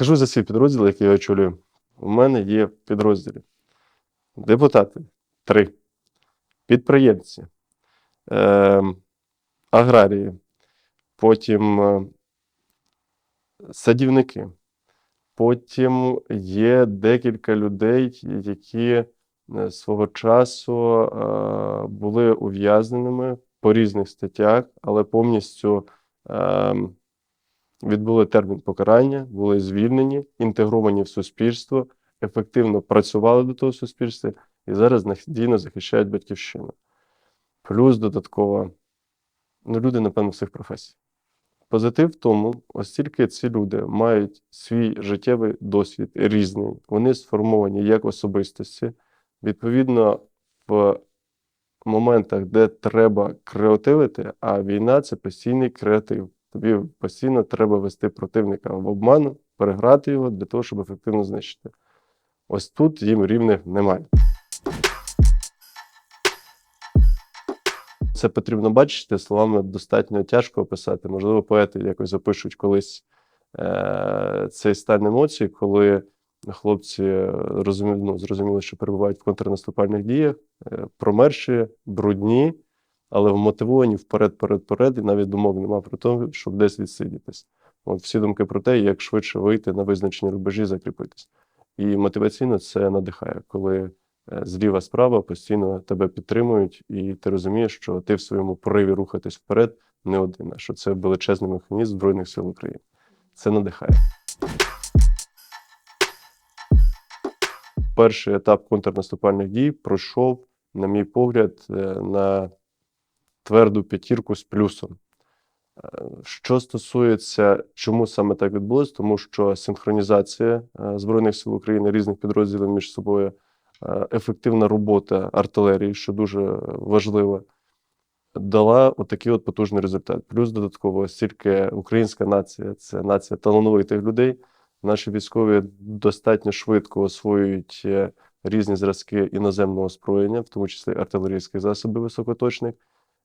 Скажу за свій підрозділ, який я очолюю. У мене є підрозділі депутати. Три, підприємці, е, аграрії, потім е, садівники. Потім є декілька людей, які е, свого часу е, були ув'язненими по різних статтях, але повністю е, відбули термін покарання, були звільнені, інтегровані в суспільство, ефективно працювали до того суспільства і зараз надійно захищають батьківщину. Плюс додатково, ну, люди, напевно, всіх професій. Позитив в тому, оскільки ці люди мають свій життєвий досвід різний, вони сформовані як особистості. Відповідно, в моментах, де треба креативити, а війна це постійний креатив. Тобі постійно треба вести противника в обман, переграти його для того, щоб ефективно знищити. Ось тут їм рівних немає. Це потрібно бачити, словами достатньо тяжко описати. Можливо, поети якось запишуть колись е- цей стан емоцій, коли хлопці розумі... ну, зрозуміли, що перебувають в контрнаступальних діях, е- промерші, брудні, але вмотивовані вперед, вперед, вперед, і навіть думок нема про те, щоб десь відсидітись. От всі думки про те, як швидше вийти на визначені рубежі, закріпитись. І мотиваційно це надихає, коли е, зліва справа постійно тебе підтримують, і ти розумієш, що ти в своєму пориві рухатись вперед не один, а що це величезний механізм Збройних сил України. Це надихає. Перший етап контрнаступальних дій пройшов, на мій погляд, е, на тверду п'ятірку з плюсом. Е, Що стосується, чому саме так відбулось, тому що синхронізація е, Збройних сил України різних підрозділів між собою, е, ефективна робота артилерії, що дуже важливо, дала отакий от потужний результат. Плюс додатково, оскільки українська нація це нація талановитих людей. Наші військові достатньо швидко освоюють різні зразки іноземного озброєння, в тому числі артилерійські засоби високоточних.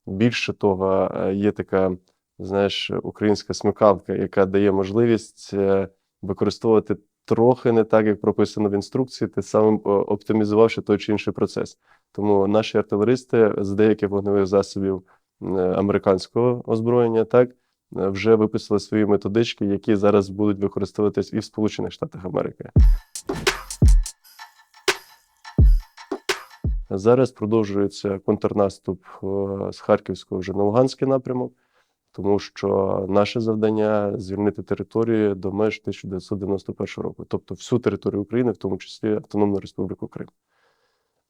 Більше того, е, є така, знаєш, українська смикалка, яка дає можливість е, використовувати трохи не так, як прописано в інструкції, тим самим е, оптимізувавши той чи інший процес. Тому наші артилеристи з деяких вогневих засобів американського озброєння, так, вже виписали свої методички, які зараз будуть використовуватись і в Сполучених Штатах Америки. Зараз продовжується контрнаступ е, з Харківського вже на Луганський напрямок, тому що наше завдання звільнити територію до меж 1991 року, тобто всю територію України, в тому числі Автономну Республіку Крим.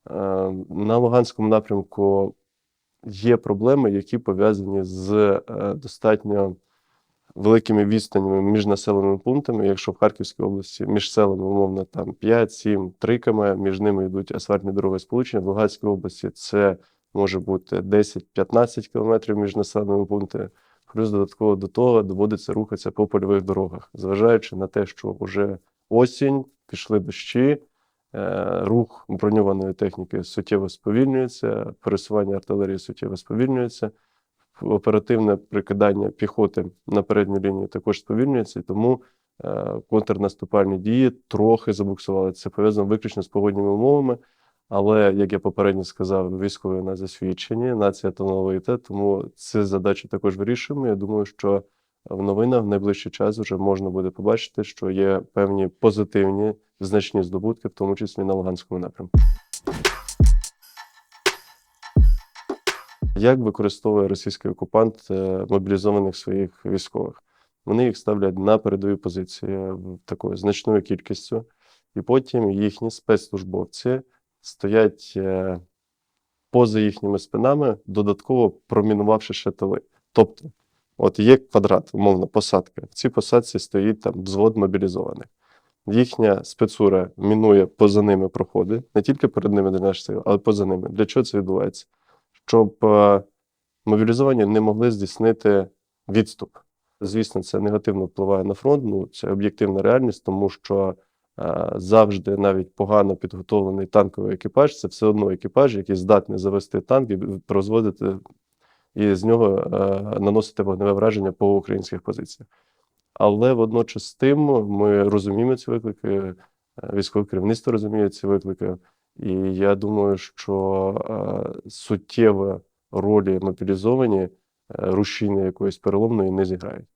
Е, На Луганському напрямку є проблеми, які пов'язані з е, достатньо великими відстанями між населеними пунктами. Якщо в Харківській області між селами, умовно, там 5, 7, 3 км, між ними йдуть асфальтні дороги сполучення. В Луганській області це може бути 10-15 кілометрів між населеними пунктами. Плюс додатково до того доводиться рухатися по польових дорогах, зважаючи на те, що вже осінь, пішли дощі, е, рух броньованої техніки суттєво сповільнюється, пересування артилерії суттєво сповільнюється оперативне прикидання піхоти на передню лінію також сповільнюється, і тому е, контрнаступальні дії трохи забуксували. Це пов'язано виключно з погодніми умовами. Але, як я попередньо сказав, військові у нас засвідчені, нація талановита, тому цю задачу також вирішуємо. Я думаю, що в новинах в найближчий час вже можна буде побачити, що є певні позитивні значні здобутки, в тому числі на Луганському напрямку. Як використовує російський окупант е, мобілізованих своїх військових? Вони їх ставлять на передові позиції такою значною кількістю, і потім їхні спецслужбовці стоять е, поза їхніми спинами, додатково промінувавши ще тили. Тобто, от є квадрат, умовно, посадка. В цій посадці стоїть там взвод мобілізованих. Їхня спецура мінує поза ними проходи, не тільки перед ними але поза ними. Для чого це відбувається? Щоб е, мобілізовані не могли здійснити відступ. Звісно, це негативно впливає на фронт. Ну це об'єктивна реальність, тому що е, завжди навіть погано підготовлений танковий екіпаж це все одно екіпаж, який здатний завести танк і розводити і з нього е, наносити вогневе враження по українських позиціях. Але водночас з тим ми розуміємо ці виклики, військове керівництво розуміє ці виклики. І я думаю, що е, суттєва ролі мобілізовані е, рушійної якоїсь переломної не зіграють.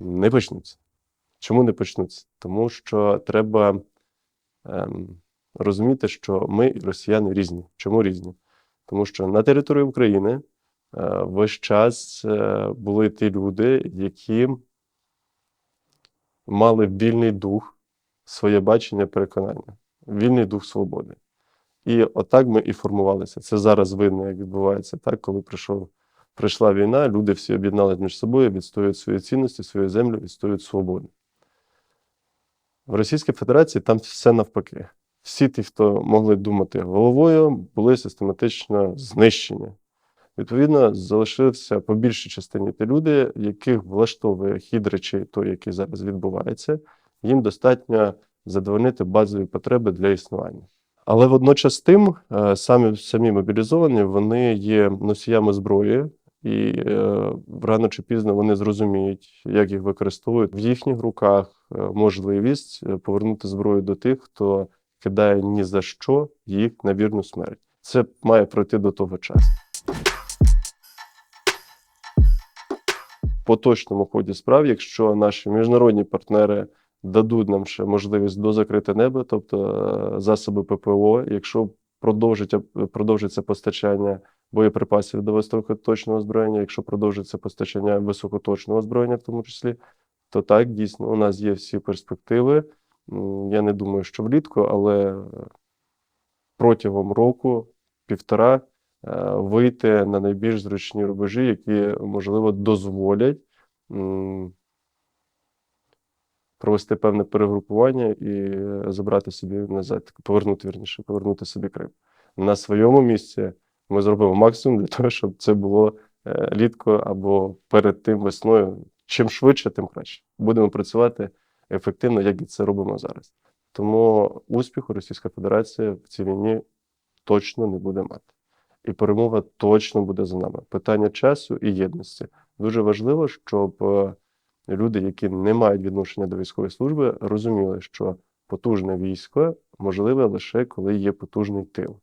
Не почнуться. Чому не почнуться? Тому що треба ем, розуміти, що ми росіяни різні. Чому різні? Тому що на території України е, весь час е, були ті люди, які мали вільний дух, своє бачення, переконання, вільний дух свободи. І отак ми і формувалися. Це зараз видно, як відбувається так, коли прийшов, прийшла війна, люди всі об'єдналися між собою, відстоюють свої цінності, свою землю, відстоюють свободу. В Російській Федерації там все навпаки. Всі ті, хто могли думати головою, були систематично знищені. Відповідно, залишився по більшій частині ті люди, яких влаштовує хід речей, той, який зараз відбувається, їм достатньо задовольнити базові потреби для існування. Але водночас тим, е, самі, самі мобілізовані, вони є носіями зброї, і е, рано чи пізно вони зрозуміють, як їх використовують. В їхніх руках е, можливість повернути зброю до тих, хто кидає ні за що їх на вірну смерть. Це має пройти до того часу. По точному ході справ, якщо наші міжнародні партнери дадуть нам ще можливість до закрите небо, тобто е, засоби ППО, якщо продовжить, продовжиться постачання боєприпасів до високоточного озброєння, якщо продовжиться постачання високоточного озброєння, в тому числі, то так дійсно у нас є всі перспективи. Я не думаю, що влітку, але протягом року, півтора, е, вийти на найбільш зручні рубежі, які, можливо, дозволять провести певне перегрупування і е, забрати собі назад, повернути вірніше, повернути собі Крим. На своєму місці ми зробимо максимум для того, щоб це було е, літко або перед тим весною. Чим швидше, тим краще. Будемо працювати ефективно, як і це робимо зараз. Тому успіху Російська Федерація в цій війні точно не буде мати. І перемога точно буде за нами. Питання часу і єдності. Дуже важливо, щоб е, люди, які не мають відношення до військової служби, розуміли, що потужне військо можливе лише коли є потужний тил.